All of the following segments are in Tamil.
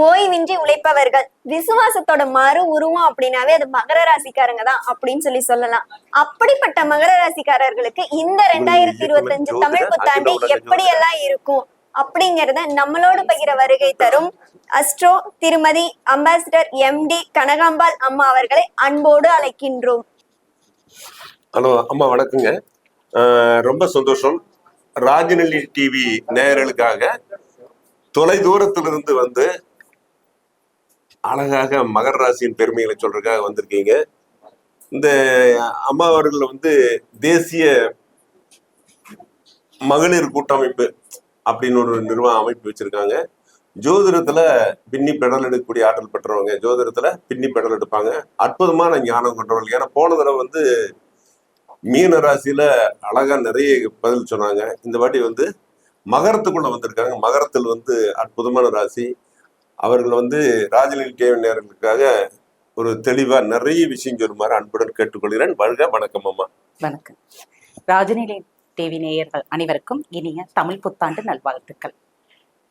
ஓய்வின்றி உழைப்பவர்கள். விசுவாசத்தோட மறு உருவம் அப்படின்னாவே அது மகர ராசிக்காரங்க தான் அப்படின்னு சொல்லி சொல்லலாம். அப்படிப்பட்ட மகர ராசிக்காரர்களுக்கு இந்த ரெண்டாயிரத்தி இருபத்தி அஞ்சு தமிழ் புத்தாண்டு எப்படி எல்லாம் இருக்கும் அப்படிங்கறத நம்மளோடு பகிர வருகை தரும் அஸ்ட்ரோ திருமதி அம்பாசிடர் எம்டி கனகாம்பாள் அம்மா அவர்களை அன்போடு அழைக்கின்றோம். ஹலோ அம்மா வணக்கங்க. ரொம்ப சந்தோஷம். ராஜநிலை டிவி நேயர்களுக்காக தொலை தூரத்திலிருந்து வந்து அழகாக மகர ராசியின் பெருமைகளை சொல்றதுக்காக வந்திருக்கீங்க. இந்த அம்மா அவர்கள் வந்து தேசிய மகளிர் கூட்டமைப்பு அப்படின்னு ஒரு நிறுவன அமைப்பு வச்சிருக்காங்க. ஜோதிடத்துல பின்னி பெடல் எடுக்கக்கூடிய ஆற்றல் பெற்றவங்க. ஜோதிடத்துல பின்னி பெடல் எடுப்பாங்க. அற்புதமான ஞானம் கொண்டவர்கள். ஏன்னா போன தடவை வந்து மீன ராசியில அழகா நிறைய பதில் சொன்னாங்க. இந்த வாட்டி வந்து மகரத்துக்குள்ள வந்திருக்காங்க. மகரத்தில் வந்து அற்புதமான ராசி. அவர்கள் வந்து ராஜநிலை டிவி நேர்களுக்காக ஒரு தெளிவா நிறைய விஷயம் சொல்லுமாறு அன்புடன் கேட்டுக்கொள்கிறேன். வருக வணக்கம் அம்மா. வணக்கம். ராஜநிலை தேவி நேயர்கள் அனைவருக்கும் இனிய தமிழ் புத்தாண்டு நல்வாழ்த்துக்கள்.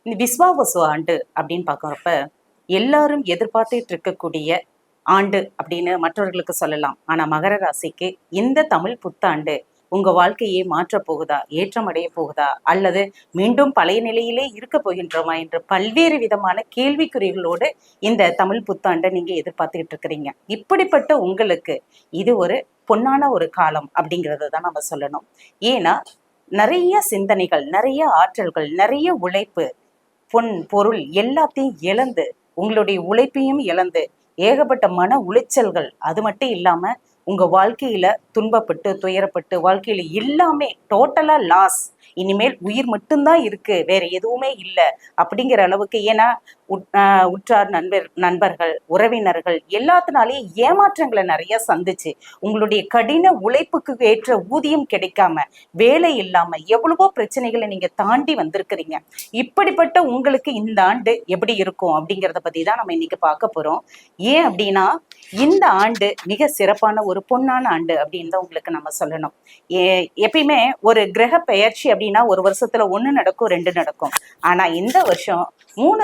இந்த விஸ்வாவசு ஆண்டு அப்படின்னு பார்க்குறப்ப எல்லாரும் எதிர்பார்த்துட்டு இருக்கக்கூடிய ஆண்டு அப்படின்னு மற்றவர்களுக்கு சொல்லலாம். ஆனா மகர ராசிக்கு இந்த தமிழ் புத்தாண்டு உங்க வாழ்க்கையை மாற்றப் போகுதா? ஏற்றமடைய போகுதா? அல்லது மீண்டும் பழைய நிலையிலே இருக்க போகின்றோமா? என்று பல்வேறு விதமான கேள்விக்குறிகளோடு இந்த தமிழ் புத்தாண்டை நீங்க எதிர்பார்த்துக்கிட்டு இருக்கிறீங்க. இப்படிப்பட்ட உங்களுக்கு இது ஒரு பொன்னான ஒரு காலம் அப்படிங்கிறத தான் நம்ம சொல்லணும். ஏன்னா நிறைய சிந்தனைகள் நிறைய ஆற்றல்கள் நிறைய உழைப்பு பொன் பொருள் எல்லாத்தையும் இழந்து உங்களுடைய உழைப்பையும் இழந்து ஏகப்பட்ட மன உளைச்சல்கள் அது மட்டும் இல்லாம உங்க வாழ்க்கையில துன்பப்பட்டு துயரப்பட்டு வாழ்க்கையில எல்லாமே டோட்டலா லாஸ் இனிமேல் உயிர் மட்டும்தான் இருக்கு வேற எதுவுமே இல்லை அப்படிங்கிற அளவுக்கு ஏன்னா உட்- ஆஹ் உற்றார் நண்பர் நண்பர்கள் உறவினர்கள் எல்லாத்தினாலேயும் ஏமாற்றங்களை நிறைய சந்திச்சு உங்களுடைய கடின உழைப்புக்கு ஏற்ற ஊதியம் கிடைக்காம வேலை இல்லாம எவ்வளவோ பிரச்சனைகளை நீங்க தாண்டி வந்திருக்கிறீங்க. இப்படிப்பட்ட உங்களுக்கு இந்த ஆண்டு எப்படி இருக்கும் அப்படிங்கிறத பத்தி தான் நம்ம இன்னைக்கு பார்க்க போறோம். ஏன் அப்படின்னா இந்த ஆண்டு மிக சிறப்பான ஒரு பொன்னான ஆண்டு அப்படின்னு தான் உங்களுக்கு நம்ம சொல்லணும். ஏ எப்பயுமே ஒரு கிரக பெயர்ச்சி அப்படின்னா ஒரு வருஷத்துல ஒன்று நடக்கும் ரெண்டு நடக்கும். ஆனா இந்த வருஷம் மூணு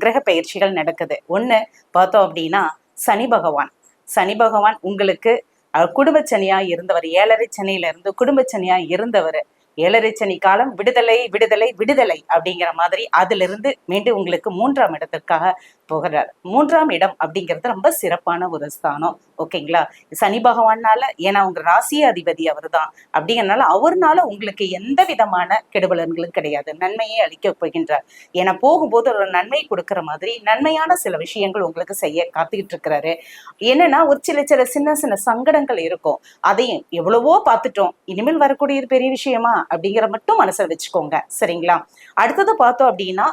கிரக பயிற்சிகள் நடக்குது. ஒன்று பார்த்தோம் அப்படின்னா சனி பகவான். சனி பகவான் உங்களுக்கு அஹ், குடும்ப சனியா இருந்தவர் ஏழரை சனியில இருந்து குடும்ப சனியா இருந்தவர். ஏழரை சனி காலம் விடுதலை விடுதலை விடுதலை அப்படிங்கிற மாதிரி அதிலிருந்து மீண்டும் உங்களுக்கு மூன்றாம் இடத்திற்காக போகிறார். மூன்றாம் இடம் அப்படிங்கிறது ரொம்ப சிறப்பான ஒரு ஸ்தானம். ஓகேங்களா? சனி பகவானால ஏன்னா உங்க ராசிய அதிபதி அவர்தான். அப்படிங்கறனால அவர்னால உங்களுக்கு எந்த விதமான கெடுபலன்களும் கிடையாது. நன்மையை அளிக்க போகின்றார். ஏன்னா போகும்போது ஒரு நன்மை கொடுக்கிற மாதிரி நன்மையான சில விஷயங்கள் உங்களுக்கு செய்ய காத்துக்கிட்டு இருக்கிறாரு. என்னன்னா ஒரு சில சில சின்ன சின்ன சங்கடங்கள் இருக்கும். அதையும் எவ்வளவோ பார்த்துட்டோம். இனிமேல் வரக்கூடிய பெரிய விஷயமா அப்படிங்கிற மட்டும் மனசுல வச்சுக்கோங்க. சரிங்களா? அடுத்தது பார்த்தோம் அப்படின்னா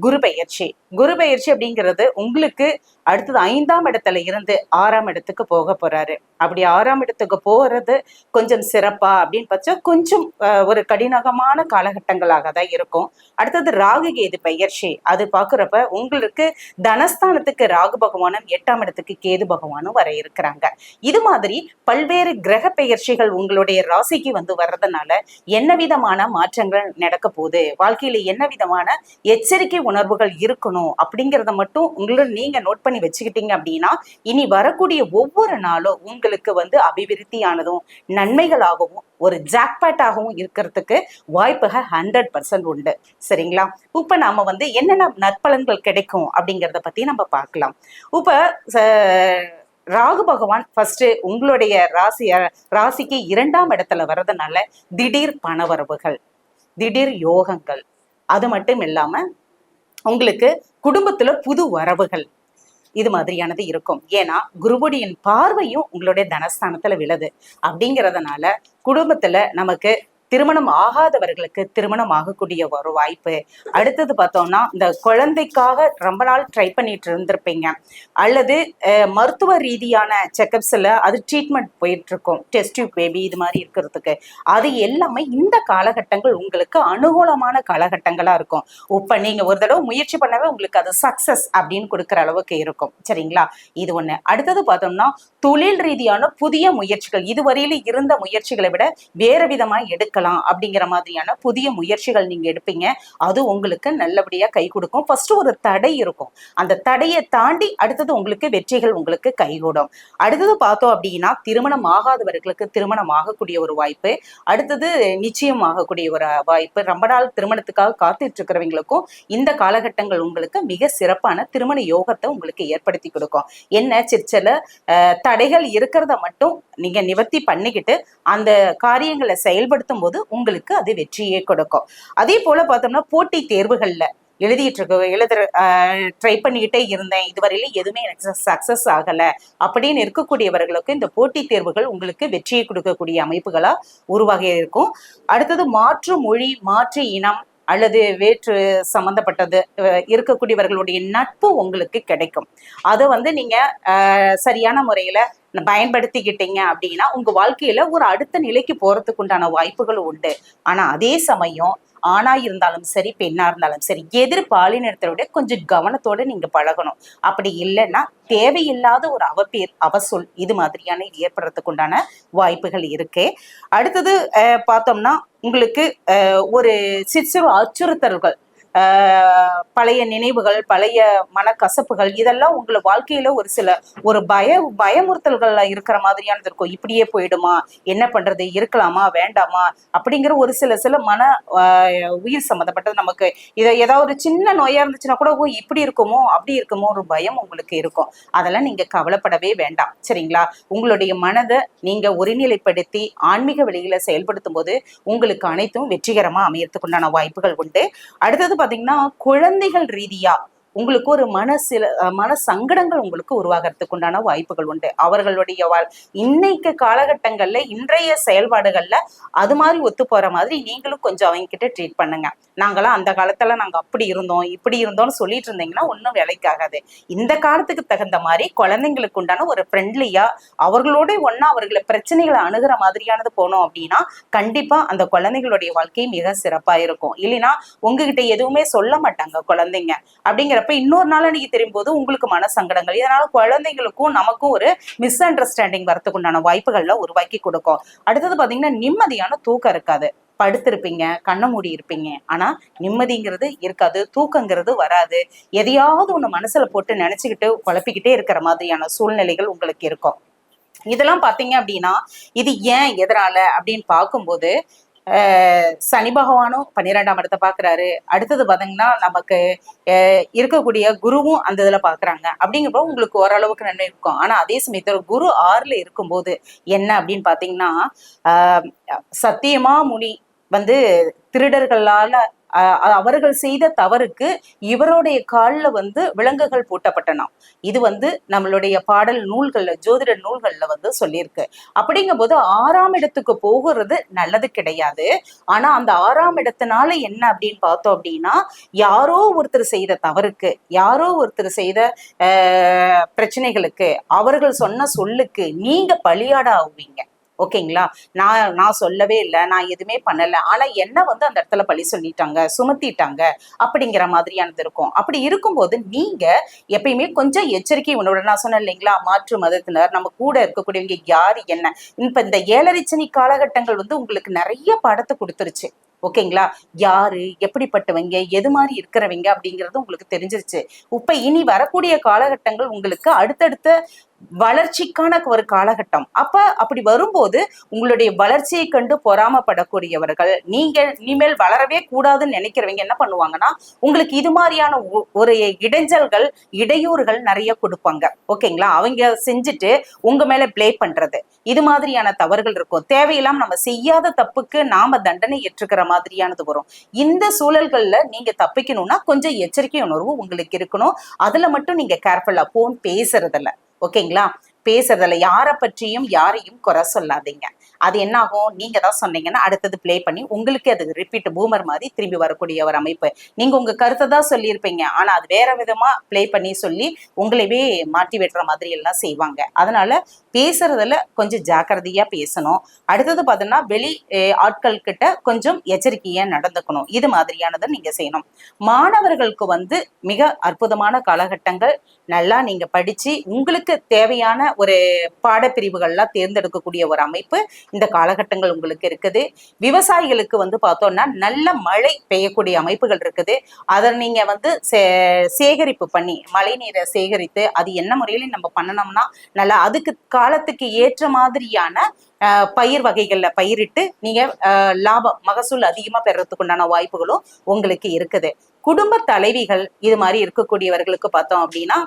குரு பயிற்சி குரு பயிற்சி அப்படிங்கிறது உங்களுக்கு அடுத்தது ஐந்தாம் இடத்துல இருந்து ஆறாம் இடத்துக்கு போக போறாரு. அப்படி ஆறாம் இடத்துக்கு போறது கொஞ்சம் சிறப்பா அப்படின்னு பார்த்தா கொஞ்சம் ஒரு கடினகமான காலகட்டங்களாக தான் இருக்கும். அடுத்தது ராகு கேது பெயர்ச்சி அது பாக்குறப்ப உங்களுக்கு தனஸ்தானத்துக்கு ராகு பகவானும் எட்டாம் இடத்துக்கு கேது பகவானும் வர இருக்கிறாங்க. இது மாதிரி பல்வேறு கிரக பெயர்ச்சிகள் உங்களுடைய ராசிக்கு வந்து வர்றதுனால என்ன விதமான மாற்றங்கள் நடக்க போகுது? வாழ்க்கையில என்ன விதமான எச்சரிக்கை உணர்வுகள் இருக்கணும் அப்படிங்கிறத மட்டும் உங்களுக்கு நீங்க நோட் பண்ணி பண்ணி வச்சுக்கிட்டீங்க அப்படின்னா இனி வரக்கூடிய ஒவ்வொரு நாளும் உங்களுக்கு வந்து அபிவிருத்தியானதும் நன்மைகளாகவும் ஒரு ஜாக்பேட்டாகவும் இருக்கிறதுக்கு வாய்ப்புகள் ஹண்ட்ரட் பர்சன்ட் உண்டு. சரிங்களா? இப்ப நாம வந்து என்னென்ன நற்பலன்கள் கிடைக்கும் அப்படிங்கிறத பத்தி நம்ம பார்க்கலாம். இப்ப ராகு பகவான் ஃபர்ஸ்ட் உங்களுடைய ராசி ராசிக்கு இரண்டாம் இடத்துல வர்றதுனால திடீர் பணவரவுகள் திடீர் யோகங்கள் அது மட்டும் இல்லாம உங்களுக்கு குடும்பத்துல புது வரவுகள் இது மாதிரியானது இருக்கும். ஏன்னா குருபடியின் பார்வையும் உங்களுடைய தனஸ்தானத்துல விழுது. அப்படிங்கறதுனால குடும்பத்துல நமக்கு திருமணம் ஆகாதவர்களுக்கு திருமணம் ஆகக்கூடிய ஒரு வாய்ப்பு. அடுத்தது பார்த்தோம்னா இந்த குழந்தைக்காக ரொம்ப நாள் ட்ரை பண்ணிட்டு இருந்திருப்பீங்க. அல்லது மருத்துவ ரீதியான செக்கப்ஸ்ல அது ட்ரீட்மெண்ட் போயிட்டு இருக்கும் டெஸ்ட் பேபி இது மாதிரி இருக்கிறதுக்கு. அது எல்லாமே இந்த காலகட்டங்கள் உங்களுக்கு அனுகூலமான காலகட்டங்களா இருக்கும். இப்போ நீங்க ஒரு தடவை முயற்சி பண்ணவே உங்களுக்கு அது சக்ஸஸ் அப்படின்னு கொடுக்குற அளவுக்கு இருக்கும். சரிங்களா? இது ஒண்ணு. அடுத்தது பார்த்தோம்னா தொழில் ரீதியான புதிய முயற்சிகள். இதுவரையில் இருந்த முயற்சிகளை விட வேற விதமா எடுக்கலாம். அப்படிங்கிற மாதிரியான புதிய முயற்சிகள் நீங்க எடுப்பீங்க. அது உங்களுக்கு நல்லபடியா கை கொடுக்கும். ஃபர்ஸ்ட் ஒரு தடை இருக்கும். அந்த தடையை தாண்டி அடுத்தது உங்களுக்கு வெற்றிகள் உங்களுக்கு கைகூடும். அடுத்தது பார்த்தோம் அப்படின்னா திருமணம் ஆகாதவர்களுக்கு திருமணம் ஆகக்கூடிய ஒரு வாய்ப்பு. அடுத்தது நிச்சயம் ஆகக்கூடிய ஒரு வாய்ப்பு. ரொம்ப நாள் திருமணத்துக்காக காத்துட்டு இருக்கிறவங்களுக்கும் இந்த காலகட்டங்கள் உங்களுக்கு மிக சிறப்பான திருமண யோகத்தை உங்களுக்கு ஏற்படுத்தி கொடுக்கும். என்ன? சிற்சில தடைகள் இருக்கிறத மட்டும் நீங்க நிவர்த்தி பண்ணிக்கிட்டு அந்த காரியங்களை செயல்படுத்தும் போது உங்களுக்கு அது வெற்றியே கொடுக்கும். அதே போல பார்த்தோம்னா போட்டி தேர்வுகள்ல எழுதிட்டு இருக்க எழுதுற ட்ரை பண்ணிக்கிட்டே இருந்தேன். இதுவரையில எதுவுமே எனக்கு சக்சஸ் ஆகல. அப்படின்னு இருக்கக்கூடியவர்களுக்கு இந்த போட்டித் தேர்வுகள் உங்களுக்கு வெற்றியை கொடுக்கக்கூடிய அமைப்புகளா உருவாகி இருக்கும். அடுத்தது மாற்று மொழி மாற்று இனம் அல்லது வேற்று சம்பந்தப்பட்டது இருக்கக்கூடியவர்களுடைய நட்பு உங்களுக்கு கிடைக்கும். அதை வந்து நீங்க சரியான முறையில பயன்படுத்திக்கிட்டீங்க அப்படின்னா உங்க வாழ்க்கையில ஒரு அடுத்த நிலைக்கு போறதுக்கு உண்டான வாய்ப்புகள் உண்டு. ஆனா அதே சமயம் ஆணா இருந்தாலும் சரி பெண்ணா இருந்தாலும் சரி எதிர் பாலினத்தோட விட கொஞ்சம் கவனத்தோட நீங்க பழகணும். அப்படி இல்லைன்னா தேவையில்லாத ஒரு அவப்பேர் அவசொல் இது மாதிரியான ஏற்படுறதுக்கு உண்டான வாய்ப்புகள் இருக்கு. அடுத்தது பார்த்தோம்னா உங்களுக்கு ஒரு சிறு அச்சுறுத்தல்கள் பழைய நினைவுகள் பழைய மனக்கசப்புகள் இதெல்லாம் உங்களை வாழ்க்கையில ஒரு சில ஒரு பய பயமுறுத்தல்கள்ல இருக்கிற மாதிரியானது இருக்கும். இப்படியே போயிடுமா? என்ன பண்றது? இருக்கலாமா? வேண்டாமா? அப்படிங்கிற ஒரு சில சில மன உயிர் சம்மந்தப்பட்டது நமக்கு. இதை ஏதாவது ஒரு சின்ன நோயா இருந்துச்சுன்னா கூட ஓ இப்படி இருக்குமோ? அப்படி இருக்குமோ? ஒரு பயம் உங்களுக்கு இருக்கும். அதெல்லாம் நீங்க கவலைப்படவே வேண்டாம். சரிங்களா? உங்களுடைய மனதை நீங்க ஒருநிலைப்படுத்தி ஆன்மீக வழியில செயல்படுத்தும் போது உங்களுக்கு அனைத்தும் வெற்றிகரமா அமையறதுக்குண்டான வாய்ப்புகள் உண்டு. அடுத்தது பாத்தீங்கன்னா குழந்தைகள் ரீதியா உங்களுக்கு ஒரு மன சில மன சங்கடங்கள் உங்களுக்கு உருவாகிறதுக்கு உண்டான வாய்ப்புகள் உண்டு. அவர்களுடைய வாழ் இன்னைக்கு காலகட்டங்கள்ல இன்றைய செயல்பாடுகள்ல அது மாதிரி ஒத்து போற மாதிரி நீங்களும் கொஞ்சம் அவங்க கிட்ட ட்ரீட் பண்ணுங்க. நாங்களாம் அந்த காலத்துல நாங்க அப்படி இருந்தோம் இப்படி இருந்தோம்னு சொல்லிட்டு இருந்தீங்கன்னா ஒன்றும் வேலைக்காகாது இந்த காலத்துக்கு தகுந்த மாதிரி குழந்தைங்களுக்கு உண்டான ஒரு ஃப்ரெண்ட்லியா அவர்களோட ஒன்னா அவர்களை பிரச்சனைகளை அணுகிற மாதிரியானது போனோம் அப்படின்னா கண்டிப்பா அந்த குழந்தைகளுடைய வாழ்க்கை மிக சிறப்பா இருக்கும். இல்லைன்னா உங்ககிட்ட எதுவுமே சொல்ல மாட்டாங்க குழந்தைங்க அப்படிங்கிற அப்படிங்கிறப்ப இன்னொரு நாள் அன்னைக்கு தெரியும் போது உங்களுக்கு மன சங்கடங்கள். இதனால குழந்தைங்களுக்கும் நமக்கும் ஒரு மிஸ் அண்டர்ஸ்டாண்டிங் வரத்துக்கு உண்டான வாய்ப்புகள்லாம் உருவாக்கி கொடுக்கும். அடுத்தது பாத்தீங்கன்னா நிம்மதியான தூக்கம் இருக்காது. படுத்திருப்பீங்க கண்ணை மூடி இருப்பீங்க. ஆனா நிம்மதிங்கிறது இருக்காது தூக்கங்கிறது வராது. எதையாவது ஒண்ணு மனசுல போட்டு நினைச்சுக்கிட்டு குழப்பிக்கிட்டே இருக்கிற மாதிரியான சூழ்நிலைகள் உங்களுக்கு இருக்கும். இதெல்லாம் பாத்தீங்க அப்படின்னா இது ஏன் எதனால அப்படின்னு பார்க்கும்போது சனி பகவானும் பன்னிரெண்டாம் இடத்தை பாக்குறாரு. அடுத்தது பாத்தீங்கன்னா நமக்கு இருக்கக்கூடிய குருவும் அந்த இதுல பாக்குறாங்க. அப்படிங்கிறப்ப உங்களுக்கு ஓரளவுக்கு நன்மை இருக்கும். ஆனா அதே சமயத்துல குரு ஆறுல இருக்கும்போது என்ன அப்படின்னு பாத்தீங்கன்னா ஆஹ் சத்தியமா முனி வந்து திருடர்களால அவர்கள் செய்த தவறுக்கு இவருடைய கால்ல வந்து விலங்குகள் பூட்டப்பட்டனாம். இது வந்து நம்மளுடைய பாடல் நூல்கள்ல ஜோதிட நூல்கள்ல வந்து சொல்லியிருக்கு. அப்படிங்கும்போது ஆறாம் இடத்துக்கு போகிறது நல்லது கிடையாது. ஆனா அந்த ஆறாம் இடத்தினால என்ன அப்படின்னு பார்த்தோம் அப்படின்னா யாரோ ஒருத்தர் செய்த தவறுக்கு யாரோ ஒருத்தர் செய்த ஆஹ் பிரச்சனைகளுக்கு அவர்கள் சொன்ன சொல்லுக்கு நீங்க பலியாட ஆகுவீங்க ஓகேங்களா? நான் நான் சொல்லவே இல்லை. நான் எதுவுமே பண்ணல. ஆனா என்ன வந்து அந்த இடத்துல பழி சொல்லிட்டாங்க? சுமத்திட்டாங்க. அப்படிங்கிற மாதிரியானது இருக்கும். அப்படி இருக்கும்போது நீங்க எப்பயுமே கொஞ்சம் எச்சரிக்கை உணவோட நான் சொன்னேன் இல்லைங்களா? மாற்று மதத்தினர் நம்ம கூட இருக்கக்கூடியவங்க யாரு என்ன? இப்ப இந்த ஏழரிச்சனி காலகட்டங்கள் வந்து உங்களுக்கு நிறைய பாடத்தை கொடுத்துருச்சு. ஓகேங்களா? யாரு எப்படிப்பட்டவங்க எது மாதிரி இருக்கிறவங்க அப்படிங்கிறது உங்களுக்கு தெரிஞ்சிருச்சு. இப்ப இனி வரக்கூடிய காலகட்டங்கள் உங்களுக்கு அடுத்தடுத்த வளர்ச்சிக்கான ஒரு காலகட்டம். அப்ப அப்படி வரும்போது உங்களுடைய வளர்ச்சியை கண்டு பொறாமப்படக்கூடியவர்கள் நீங்க இனிமேல் வளரவே கூடாதுன்னு நினைக்கிறவங்க என்ன பண்ணுவாங்கன்னா உங்களுக்கு இது மாதிரியான ஒ- ஒரு இடைஞ்சல்கள் இடையூறுகள் நிறைய கொடுப்பாங்க. ஓகேங்களா? அவங்க செஞ்சுட்டு உங்க மேல பிளே பண்றது. இது மாதிரியான தவறுகள் இருக்கும். தேவையில்லாம நம்ம செய்யாத தப்புக்கு நாம தண்டனை ஏற்றுக்கிற மாதிரியானது வரும். இந்த சூழல்கள்ல நீங்க தப்பிக்கணும்னா கொஞ்சம் எச்சரிக்கை உணர்வு உங்களுக்கு இருக்கணும். அதுல மட்டும் நீங்க கேர்ஃபுல்லா போன் பேசுறதில்ல. ஓகேங்களா? பேசுறதில்ல யாரை பற்றியும் யாரையும் குறை சொல்லாதீங்க. அது என்ன ஆகும் நீங்க தான் சொன்னீங்கன்னா அடுத்தது பிளே பண்ணி உங்களுக்கு அது ரிப்பீட் பூமர் மாதிரி திரும்பி வரக்கூடிய ஒரு அமைப்பு. நீங்க உங்க கருத்தை தான் சொல்லியிருப்பீங்க. ஆனா அது வேற விதமா பிளே பண்ணி சொல்லி உங்களைவே மாட்டி வெட்டுற மாதிரி எல்லாம் செய்வாங்க. அதனால பேசுறதுல கொஞ்சம் ஜாக்கிரதையா பேசணும். அடுத்தது பார்த்தோம்னா வெளி ஆட்கள் கிட்ட கொஞ்சம் எச்சரிக்கையா நடந்துக்கணும். இது மாதிரியானதை நீங்க செய்யணும். மாணவர்களுக்கு வந்து மிக அற்புதமான காலகட்டங்கள். நல்லா நீங்க படிச்சு உங்களுக்கு தேவையான ஒரு பாடப்பிரிவுகள்லாம் தேர்ந்தெடுக்கக்கூடிய ஒரு அமைப்பு. இந்த காலகட்டங்கள் உங்களுக்கு இருக்குது. விவசாயிகளுக்கு வந்து பார்த்தோம்னா நல்ல மழை பெய்யக்கூடிய அமைப்புகள் இருக்குது. அதை நீங்க வந்து சே- சேகரிப்பு பண்ணி மழை நீரை சேகரித்து அது என்ன முறையில நம்ம பண்ணணும்னா நல்லா அதுக்கு காலத்துக்கு ஏற்ற மாதிரியான அஹ், பயிர் வகைகள்ல பயிரிட்டு நீங்க அஹ், லாபம் மகசூல் அதிகமா பெறறதுக்கு உண்டான வாய்ப்புகளும் உங்களுக்கு இருக்குது. குடும்ப தலைவிகள் இது மாதிரி இருக்கக்கூடியவர்களுக்கு பார்த்தோம் அப்படின்னா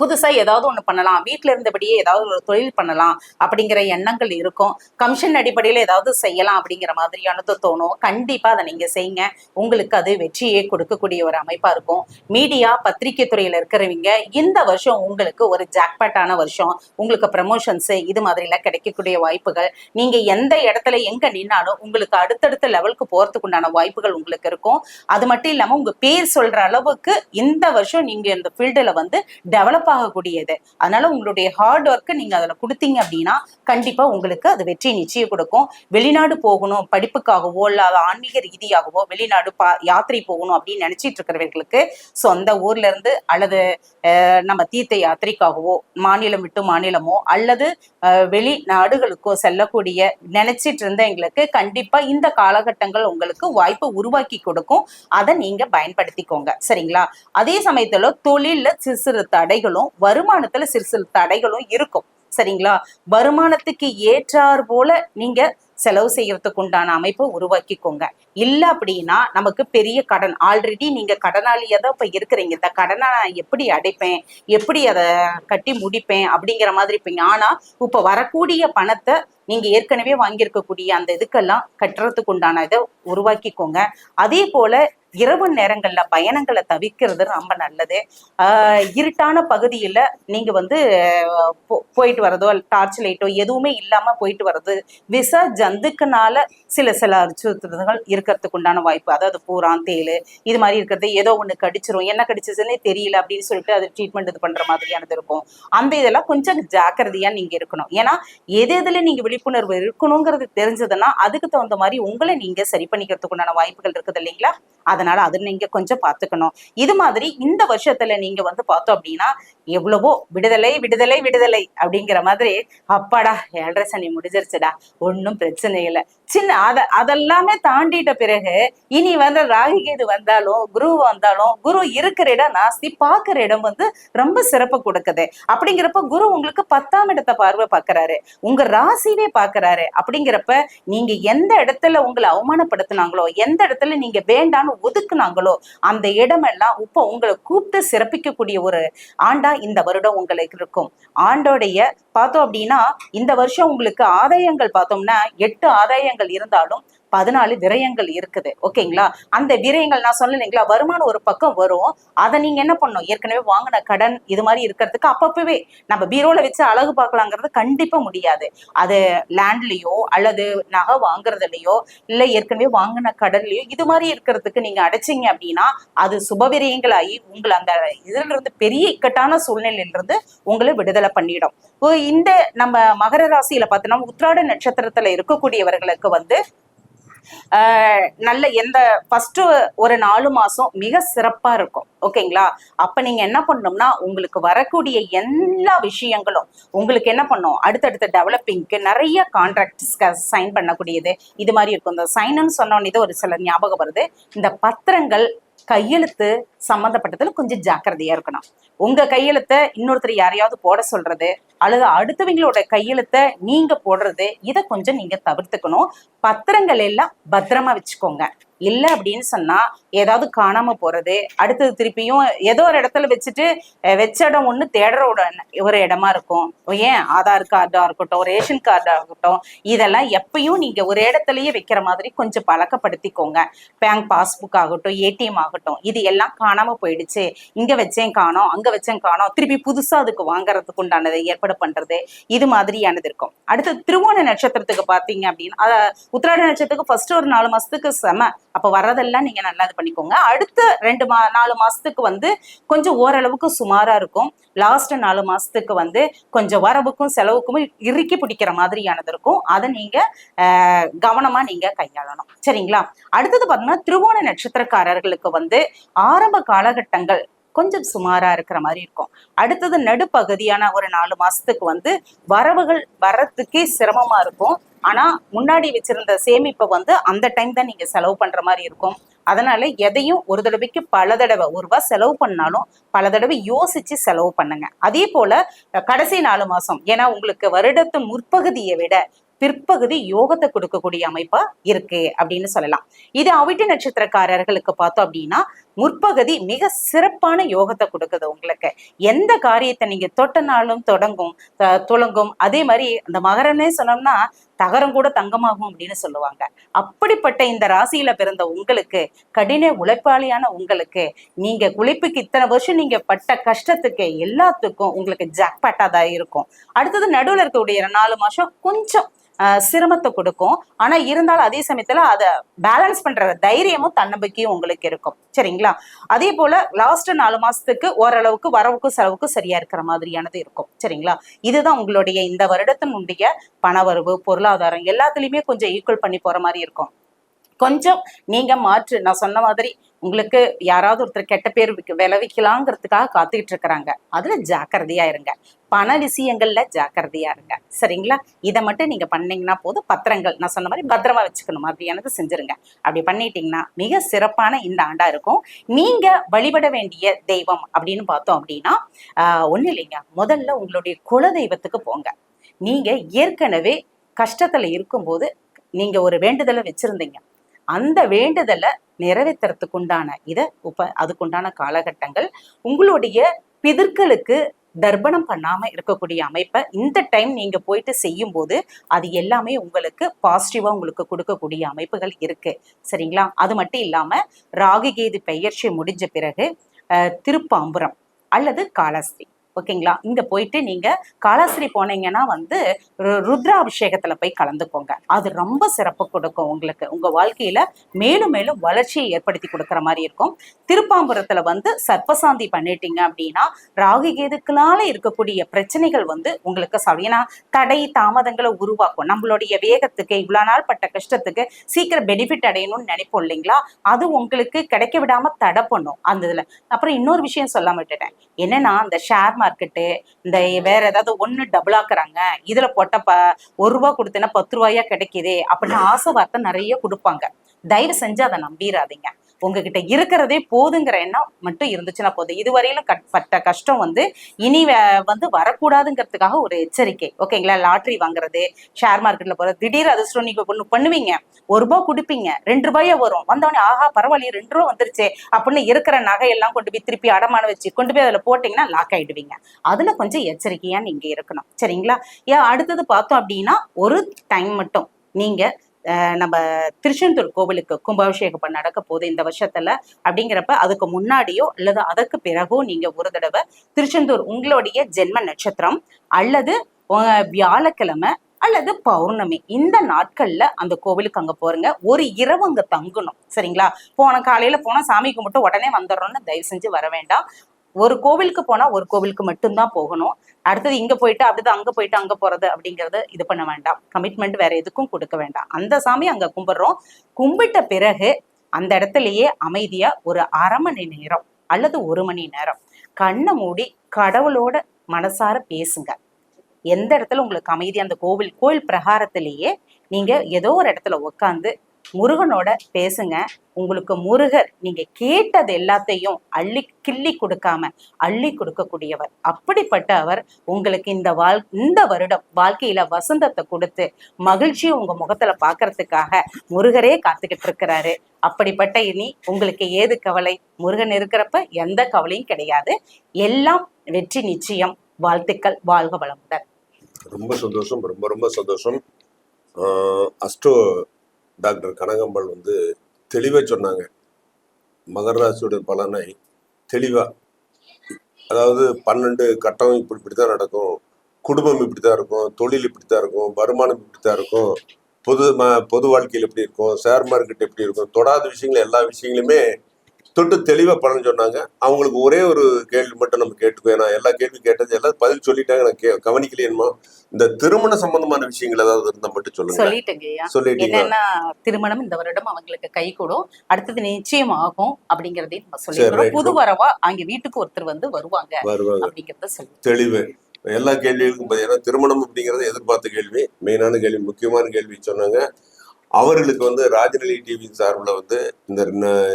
புதுசா ஏதாவது ஒண்ணு பண்ணலாம். வீட்ல இருந்தபடியே ஏதாவது ஒரு தொழில் பண்ணலாம் அப்படிங்கிற எண்ணங்கள் இருக்கும். கமிஷன் அடிப்படையில ஏதாவது செய்யலாம் அப்படிங்கிற மாதிரியானது தோணும். கண்டிப்பா அதை நீங்க செய்யுங்க உங்களுக்கு அது வெற்றியை கொடுக்கக்கூடிய ஒரு அமைப்பா இருக்கும். மீடியா பத்திரிகை துறையில இருக்கிறவங்க இந்த வருஷம் உங்களுக்கு ஒரு ஜாக்பேட்டான வருஷம். உங்களுக்கு ப்ரமோஷன்ஸ் இது மாதிரி எல்லாம் கிடைக்கக்கூடிய வாய்ப்புகள். நீங்க எந்த இடத்துல எங்க நின்னாலும் உங்களுக்கு அடுத்தடுத்த லெவலுக்கு போறதுக்கு உண்டான வாய்ப்புகள் உங்களுக்கு இருக்கும். அது மட்டும் இல்லாம உங்க பேர் சொல்ற அளவுக்கு இந்த வருஷம் நீங்க இந்த ஃபீல்டுல வந்து டெவலப் ஆகக்கூடியது அதனால உங்களுடைய ஹார்ட் ஒர்க்கு நீங்க அதுல கொடுத்தீங்க அப்படின்னா கண்டிப்பா உங்களுக்கு அது வெற்றி நிச்சயம் கொடுக்கும். வெளிநாடு போகணும் படிப்புக்காகவோ இல்லாத ஆன்மீக ரீதியாகவோ வெளிநாடு பா யாத்திரை போகணும் அப்படின்னு நினைச்சிட்டு இருக்கிறவர்களுக்கு சொந்த ஊர்ல இருந்து அல்லது நம்ம தீர்த்த யாத்திரைக்காகவோ மாநிலம் விட்டு மாநிலமோ அல்லது அஹ், வெளிநாடுகளுக்கோ செல்லக்கூடிய நினைச்சிட்டு இருந்த எங்களுக்கு கண்டிப்பா இந்த காலகட்டங்கள் உங்களுக்கு வாய்ப்பு உருவாக்கி கொடுக்கும். அதை நீங்க பயன்படுத்திக்கோங்க. சரிங்களா? அதே சமயத்துல தொழில சிறு சிறு தடைகளும் வருமானத்துல சிறு சிறு தடைகளும் இருக்கும். சரிங்களா? வருமானத்துக்கு ஏற்றார் போல நீங்க செலவு செய்யறதுக்கு உண்டான அமைப்பை உருவாக்கிக்கோங்க. இல்ல அப்படின்னா நமக்கு பெரிய கடன். ஆல்ரெடி நீங்க கடனாளியா தான் இப்ப இருக்கிறீங்க. இந்த கடனை நான் எப்படி அடைப்பேன்? எப்படி அதை கட்டி முடிப்பேன்? அப்படிங்கிற மாதிரி இருப்பீங்க ஆனா இப்ப வரக்கூடிய பணத்தை நீங்க ஏற்கனவே வாங்கியிருக்கக்கூடிய அந்த இதுக்கெல்லாம் கட்டுறதுக்கு உண்டான இதை உருவாக்கிக்கோங்க. அதே போல இரவு நேரங்கள்ல பயணங்களை தவிர்க்கிறது ரொம்ப நல்லது. ஆஹ் இருட்டான பகுதியில நீங்க வந்து போயிட்டு வரதோ டார்ச் லைட்டோ எதுவுமே இல்லாம போயிட்டு வர்றது விசா ஜந்துக்குனால சில சில அச்சுறுத்தல்கள் இருக்கிறதுக்கு உண்டான வாய்ப்பு. அதாவது பூரான் தேல் இது மாதிரி இருக்கிறது ஏதோ ஒண்ணு கடிச்சிரும். என்ன கடிச்சிச்சுன்னே தெரியல அப்படின்னு சொல்லிட்டு அது ட்ரீட்மெண்ட் இது பண்ற மாதிரியானது இருக்கும். அந்த இதெல்லாம் கொஞ்சம் ஜாக்கிரதையா நீங்க இருக்கணும். ஏன்னா எது எதுல நீங்க விழிப்புணர்வு இருக்கணுங்கிறது தெரிஞ்சதுன்னா அதுக்கு தகுந்த மாதிரி உங்களை நீங்க சரி பண்ணிக்கிறதுக்கு உண்டான வாய்ப்புகள் இருக்குது இல்லைங்களா? அதனால அது நீங்க கொஞ்சம் பார்த்துக்கணும். இது மாதிரி இந்த வருஷத்துல நீங்க வந்து பார்த்தோம் அப்படின்னா எவ்வளவோ விடுதலை விடுதலை விடுதலை அப்படிங்கிற மாதிரி அப்பாடா ஏழரை சனி முடிஞ்சிருச்சுடா ஒன்றும் பிரச்சனை இல்லை. சின்ன அத அதெல்லாமே தாண்டிட்ட பிறகு இனி வந்து ராகி கேது வந்தாலும் குரு வந்தாலும் குரு இருக்கிற இடம் நாஸ்தி பார்க்கிற இடம் வந்து ரொம்ப சிறப்பு கொடுக்குது. அப்படிங்கிறப்ப குரு உங்களுக்கு பத்தாம் இடத்தை பார்வை பார்க்கறாரு. உங்க ராசிவே பாக்குறாரு அப்படிங்கிறப்ப நீங்க எந்த இடத்துல உங்களை அவமானப்படுத்தினாங்களோ எந்த இடத்துல நீங்க வேண்டான்னு ஒதுக்குனாங்களோ அந்த இடமெல்லாம் இப்போ உங்களை கூப்பிட்டு சிறப்பிக்கக்கூடிய ஒரு ஆண்டா இந்த வருடம் உங்களுக்கு இருக்கும். ஆண்டோடைய பார்த்தோம் அப்படின்னா இந்த வருஷம் உங்களுக்கு ஆதாயங்கள் பார்த்தோம்னா எட்டு ஆதாயங்கள் இருந்தாலும் பதினாலு விரயங்கள் இருக்குது. ஓகேங்களா? அந்த விரயங்கள் நான் சொல்லலைங்களா வருமானம் ஒரு பக்கம் வரும். அதை நீங்க என்ன பண்ணணும்? ஏற்கனவே வாங்கின கடன் இது மாதிரி இருக்கிறதுக்கு அப்பப்பவே நம்ம பீரோல வச்சு அழகு பார்க்கலாங்கிறது கண்டிப்பா முடியாது. அது லேண்ட்லயோ அல்லது நகை வாங்குறதுலயோ இல்ல ஏற்கனவே வாங்கின கடன்லயோ இது மாதிரி இருக்கிறதுக்கு நீங்க அடைச்சிங்க அப்படின்னா அது சுபவிரயங்களாகி உங்களை அந்த இதுல இருந்து பெரிய இக்கட்டான சூழ்நிலையில இருந்து உங்களை விடுதலை பண்ணிடும். இந்த நம்ம மகர ராசியில பார்த்தோம்னா உத்ராட நட்சத்திரத்துல இருக்கக்கூடியவர்களுக்கு வந்து நல்ல எந்த ஃபர்ஸ்ட் ஒரு நாலு மாசம் மிக சிறப்பா இருக்கும். ஓகேங்களா? அப்ப நீங்க என்ன பண்ணணும்னா உங்களுக்கு வரக்கூடிய எல்லா விஷயங்களும் உங்களுக்கு என்ன பண்ணும்? அடுத்தடுத்த டெவலப்பிங்க்கு நிறைய கான்ட்ராக்ட்ஸ்க்கு சைன் பண்ணக்கூடியது. இது மாதிரி இருக்கும். இந்த சைனுன்னு சொன்னோன்னே ஒரு சில ஞாபகம் வருது. இந்த பத்திரங்கள் கையெழுத்து சம்மந்தப்பட்டதுல கொஞ்சம் ஜாக்கிரதையா இருக்கணும். உங்க கையெழுத்தை இன்னொருத்தர் யாரையாவது போட சொல்றது அல்லது அடுத்தவங்களோட கையெழுத்தை நீங்க போடுறது இதை கொஞ்சம் நீங்க தவிர்த்துக்கணும். பத்திரங்கள் எல்லாம் பத்திரமா வச்சுக்கோங்க. இல்ல அப்படின்னு சொன்னா ஏதாவது காணாம போறது அடுத்தது திருப்பியும் ஏதோ ஒரு இடத்துல வச்சுட்டு வச்ச இடம் ஒண்ணு தேடுற ஒரு இடமா இருக்கும். ஏன்? ஆதார் கார்டா இருக்கட்டும் ரேஷன் கார்டா இருக்கட்டும் இதெல்லாம் எப்பயும் நீங்க ஒரு இடத்துலயே வைக்கிற மாதிரி கொஞ்சம் பழக்கப்படுத்திக்கோங்க. பேங்க் பாஸ்புக் ஆகட்டும் ஏடிஎம் ஆகட்டும் இது எல்லாம் காணாம போயிடுச்சு. இங்க வச்சேன் காணோம் அங்க வச்சேன் காணோம் திருப்பி புதுசா அதுக்கு வாங்குறதுக்கு உண்டானதை ஏற்பாடு பண்றது இது மாதிரியானது இருக்கும். அடுத்து திருவோண நட்சத்திரத்துக்கு பாத்தீங்க அப்படின்னா உத்திராட நட்சத்திரத்துக்கு ஃபர்ஸ்ட் ஒரு நாலு மாசத்துக்கு செம அப்ப வர்றதெல்லாம் நீங்க நல்லா இது பண்ணிக்கோங்க. அடுத்த ரெண்டு மா நாலு மாசத்துக்கு வந்து கொஞ்சம் ஓரளவுக்கு சுமாரா இருக்கும். லாஸ்ட் நாலு மாசத்துக்கு வந்து கொஞ்சம் வரவுக்கும் செலவுக்கும் இறுக்கி பிடிக்கிற மாதிரியானது இருக்கும். அதை நீங்க ஆஹ், கவனமா நீங்க கையாளணும். சரிங்களா? அடுத்தது பாத்தீங்கன்னா திருவோண நட்சத்திரக்காரர்களுக்கு வந்து ஆரம்ப காலகட்டங்கள் கொஞ்சம் சுமாரா இருக்கிற மாதிரி இருக்கும். அடுத்தது நடுப்பகுதியான ஒரு நாலு மாசத்துக்கு வந்து வரவுகள் வர்றதுக்கே சிரமமா இருக்கும். ஆனா முன்னாடி வச்சிருந்த சேமிப்பை வந்து அந்த டைம் தான் நீங்க செலவு பண்ற மாதிரி இருக்கும். அதனால எதையும் ஒரு தடவைக்கு பல தடவை ஒரு ரூபாய் செலவு பண்ணாலும் பல தடவை யோசிச்சு செலவு பண்ணுங்க. அதே போல கடைசி நாலு மாசம் ஏன்னா உங்களுக்கு வருடத்து முற்பகுதியை விட பிற்பகுதி யோகத்தை கொடுக்கக்கூடிய அமைப்பா இருக்கு அப்படின்னு சொல்லலாம். இது அவிட்டு நட்சத்திரக்காரர்களுக்கு பார்த்தோம் அப்படின்னா முற்பகுதி மிக சிறப்பான யோகத்தை கொடுக்குது உங்களுக்கு. எந்த காரியத்தை நீங்க தொட்டனாலும் தொடங்கும் துளங்கும் அதே மாதிரி அந்த மகரனே சொன்னோம்னா தகரம் கூட தங்கமாகும் அப்படின்னு சொல்லுவாங்க. அப்படிப்பட்ட இந்த ராசியில பிறந்த உங்களுக்கு கடின உழைப்பாளியான உங்களுக்கு நீங்க உழைப்புக்கு இத்தனை வருஷம் நீங்க பட்ட கஷ்டத்துக்கு எல்லாத்துக்கும் உங்களுக்கு ஜாக்பாட்டா தான் இருக்கும். அடுத்தது நடுவுல இருக்கக்கூடிய நாலு மாசம் கொஞ்சம் சிரமத்தை கொடுக்கும். ஆனா இருந்தாலும் அதே சமயத்துல அதை பேலன்ஸ் பண்ற தைரியமும் தன்னம்பிக்கையும் உங்களுக்கு இருக்கும். சரிங்களா? அதே போல லாஸ்ட் நாலு மாசத்துக்கு ஓரளவுக்கு வரவுக்கும் செலவுக்கும் சரியா இருக்கிற மாதிரியானது இருக்கும். சரிங்களா? இதுதான் உங்களுடைய இந்த வருடத்தினுடைய பணவரவு பொருளாதாரம் எல்லாத்துலயுமே கொஞ்சம் ஈக்குவல் பண்ணி போற மாதிரி இருக்கும். கொஞ்சம் நீங்க மாற்று நான் சொன்ன மாதிரி உங்களுக்கு யாராவது ஒருத்தர் கெட்ட பேர் விளைவிக்கலாங்கிறதுக்காக காத்துக்கிட்டு இருக்கிறாங்க அதுல ஜாக்கிரதையா இருங்க. பண விஷயங்கள்ல ஜாக்கிரதையா இருங்க. சரிங்களா? இதை மட்டும் நீங்க பண்ணீங்கன்னா போதும். பத்திரங்கள் நான் சொன்ன மாதிரி பத்திரமா வச்சுக்கணும். மாதிரியானது செஞ்சிருங்க. அப்படி பண்ணிட்டீங்கன்னா மிக சிறப்பான இந்த ஆண்டா இருக்கும். நீங்க வழிபட வேண்டிய தெய்வம் அப்படின்னு பார்த்தோம் அப்படின்னா ஆஹ் ஒண்ணு இல்லைங்க. முதல்ல உங்களுடைய குல தெய்வத்துக்கு போங்க. நீங்க ஏற்கனவே கஷ்டத்துல இருக்கும்போது நீங்க ஒரு வேண்டுதலை வச்சிருந்தீங்க. அந்த வேண்டுதலை நிறைவேற்றுறதுக்கு உண்டான இதை உப அதுக்குண்டான காலகட்டங்கள் உங்களுடைய பிதர்களுக்கு தர்ப்பணம் பண்ணாம இருக்கக்கூடிய அமைப்பை இந்த டைம் நீங்க போயிட்டு செய்யும் போது அது எல்லாமே உங்களுக்கு பாசிட்டிவா உங்களுக்கு கொடுக்கக்கூடிய அமைப்புகள் இருக்கு. சரிங்களா? அது மட்டும் இல்லாம ராகுகேது பெயர்ச்சி முடிஞ்ச பிறகு திருப்பாம்புரம் அல்லது காலஸ்ரீ ஓகேங்களா? இங்க போயிட்டு நீங்க காளாஸ்திரி போனீங்கன்னா வந்து ருத்ராபிஷேகத்துல போய் கலந்துக்கோங்க. அது ரொம்ப சிறப்பு கொடுக்கும் உங்களுக்கு. உங்க வாழ்க்கையில மேலும் மேலும் வளர்ச்சியை ஏற்படுத்தி கொடுக்கிற மாதிரி இருக்கும். திருப்பாம்புரத்துல வந்து சர்ப்பசாந்தி பண்ணிட்டீங்க அப்படின்னா ராகு கேதுக்குனால இருக்கக்கூடிய பிரச்சனைகள் வந்து உங்களுக்கு ச- ஏன்னா தடை தாமதங்களை உருவாக்கும். நம்மளுடைய வேகத்துக்கு இவ்வளவு நாள் பட்ட கஷ்டத்துக்கு சீக்கிரம் பெனிஃபிட் அடையணும்னு நினைப்போம் இல்லைங்களா? அது உங்களுக்கு கிடைக்க விடாம தடை பண்ணும். அந்த இதுல. அப்புறம் இன்னொரு விஷயம் சொல்ல விட்டுட்டேன். என்னன்னா இந்த ஷேர் மார்க்கெட்டு இந்த வேற ஏதாவது ஒண்ணு டபுள் ஆக்குறாங்க இதுல போட்ட ப ஒரு ரூபா கொடுத்தேன்னா பத்து ரூபாயா கிடைக்குது அப்படின்னு ஆசை வார்த்தை நிறைய கொடுப்பாங்க. தயவு செஞ்சு அதை நம்பிடாதீங்க உங்ககிட்ட இருக்கிறதே போதுங்கிற எண்ணம் மட்டும் இருந்துச்சுன்னா போதும். இதுவரையிலும் கட்- பட்ட கஷ்டம் வந்து இனி வே- வந்து வரக்கூடாதுங்கிறதுக்காக ஒரு எச்சரிக்கை. ஓகேங்களா? லாட்ரி வாங்குறது ஷேர் மார்க்கெட்ல போறது திடீர் அதிர்ஷ்டம் நீங்க ஒண்ணு பண்ணுவீங்க. ஒரு ரூபாய் கொடுப்பீங்க ரெண்டு ரூபாயா வரும். வந்தவொடனே ஆஹா பரவாயில்லையே ரெண்டு ரூபா வந்துருச்சே அப்படின்னு இருக்கிற நகையெல்லாம் கொண்டு போய் திருப்பி அடமான வச்சு கொண்டு போய் அதுல போட்டீங்கன்னா லாக் ஆயிடுவீங்க. அதுல கொஞ்சம் எச்சரிக்கையா நீங்க இருக்கணும். சரிங்களா? ஏன் அடுத்தது பார்த்தோம் அப்படின்னா ஒரு டைம் மட்டும். நீங்க நம்ம திருச்செந்தூர் கோவிலுக்கு கும்பாபிஷேகம் நடக்க போகுது இந்த வருஷத்துல. அப்படிங்கிறப்ப அதுக்கு முன்னாடியோ அல்லது அதற்கு பிறகோ நீங்க ஒரு தடவை திருச்செந்தூர் உங்களுடைய ஜென்ம நட்சத்திரம் அல்லது வியாழக்கிழமை அல்லது பௌர்ணமி இந்த நாட்கள்ல அந்த கோவிலுக்கு அங்க போறீங்க ஒரு இரவு அங்க தங்கணும். சரிங்களா? போன காலையில போனா சாமி கும்பிட்டு உடனே வந்துடுறோம்னு தயவு செஞ்சு வர வேண்டாம். ஒரு கோவிலுக்கு போனா ஒரு கோவிலுக்கு மட்டும்தான் போகணும். அடுத்தது இங்க போயிட்டு அடுத்தது அங்க போயிட்டு அங்க போறது அப்படிங்கறது இது பண்ண வேண்டாம். கமிட்மெண்ட் வேற எதுக்கும் கொடுக்க வேண்டாம். அந்த சாமி அங்க கும்பிடுறோம். கும்பிட்ட பிறகு அந்த இடத்துலயே அமைதியா ஒரு அரை மணி நேரம் அல்லது ஒரு மணி நேரம் கண்ணை மூடி கடவுளோட மனசார பேசுங்க. எந்த இடத்துல உங்களுக்கு அமைதி அந்த கோவில் கோவில் பிரகாரத்திலேயே நீங்க ஏதோ ஒரு இடத்துல உட்காந்து முருகனோட பேசுங்க. உங்களுக்கு முருகர் நீங்க கேட்டது எல்லாத்தையும் அள்ளி கிள்ளி கொடுக்காம அள்ளி கொடுக்கக்கூடியவர். அப்படிப்பட்ட அவர் உங்களுக்கு இந்த வாழ் இந்த வருடம் வாழ்க்கையில வசந்தத்தை கொடுத்து மகிழ்ச்சியை உங்க முகத்துல பாக்குறதுக்காக முருகரே காத்துக்கிட்டு இருக்கிறாரு. அப்படிப்பட்ட இனி உங்களுக்கு ஏது கவலை? முருகன் இருக்கிறப்ப எந்த கவலையும் கிடையாது. எல்லாம் வெற்றி நிச்சயம். வாழ்த்துக்கள். வாழ்க வளமுடன். ரொம்ப சந்தோஷம். ரொம்ப ரொம்ப சந்தோஷம். அஸ்ட்ரோ டாக்டர் கனகம்பாள் வந்து தெளிவாக சொன்னாங்க. மகர ராசியோட பலனை தெளிவாக அதாவது பன்னெண்டு கட்டம் இப்படி இப்படி தான் நடக்கும். குடும்பம் இப்படி தான் இருக்கும். தொழில் இப்படி தான் இருக்கும். வருமானம் இப்படி தான் இருக்கும். பொது ம பொது வாழ்க்கையில் எப்படி இருக்கும்? ஷேர் மார்க்கெட் எப்படி இருக்கும்? தொடாத விஷயங்கள் எல்லா விஷயங்களுமே தொட்டு தெளிவாக பலன் சொன்னாங்க. அவங்களுக்கு ஒரே ஒரு கேள்வி மட்டும் நம்ம கேட்டுக்கோ ஏன்னா எல்லா கேள்வி கேட்டது எல்லாம் பதில் சொல்லிட்டாங்க. நான் கே கவனிக்கலையேமா இந்த திருமண சம்பந்தமான விஷயங்கள் ஏதாவது இருந்தால் மட்டும் சொல்லுங்க சொல்லிட்டீங்க என்னன்னா திருமணம் இந்த வருடம் அவங்களுக்கு கை கூடும். அடுத்தது நிச்சயம் ஆகும் அப்படிங்கறதையும் நம்ம சொல்லிடுறோம். புது வரவா அங்க வீட்டுக்கு ஒருத்தர் வந்து வருவாங்க வருவாங்க. அப்படிங்கறத சொல்லி தெளிவு. எல்லா கேள்விகளுக்கும் பதில். ஏன்னா திருமணம் அப்படிங்கிறது எதிர்பார்த்த கேள்வி. மெயினான கேள்வி முக்கியமான கேள்வி சொன்னாங்க. அவர்களுக்கு வந்து ராஜநிலை டிவி சார்பில் வந்து இந்த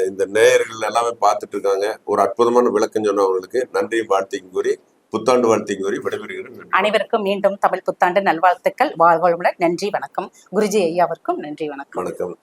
இந்த நேயர்கள் எல்லாமே பார்த்துட்டு இருக்காங்க. ஒரு அற்புதமான விளக்கம் சொன்ன அவங்களுக்கு நன்றியும் வாழ்த்தையும் கூறி புத்தாண்டு வாழ்த்தையும் கூறி விடைபெறுகிறேன். நன்றி. அனைவருக்கும் மீண்டும் தமிழ் புத்தாண்டு நல்வாழ்த்துக்கள். வாழ்வாழ்வுடன் நன்றி வணக்கம். குருஜி ஐயாவிற்கும் நன்றி வணக்கம். வணக்கம்.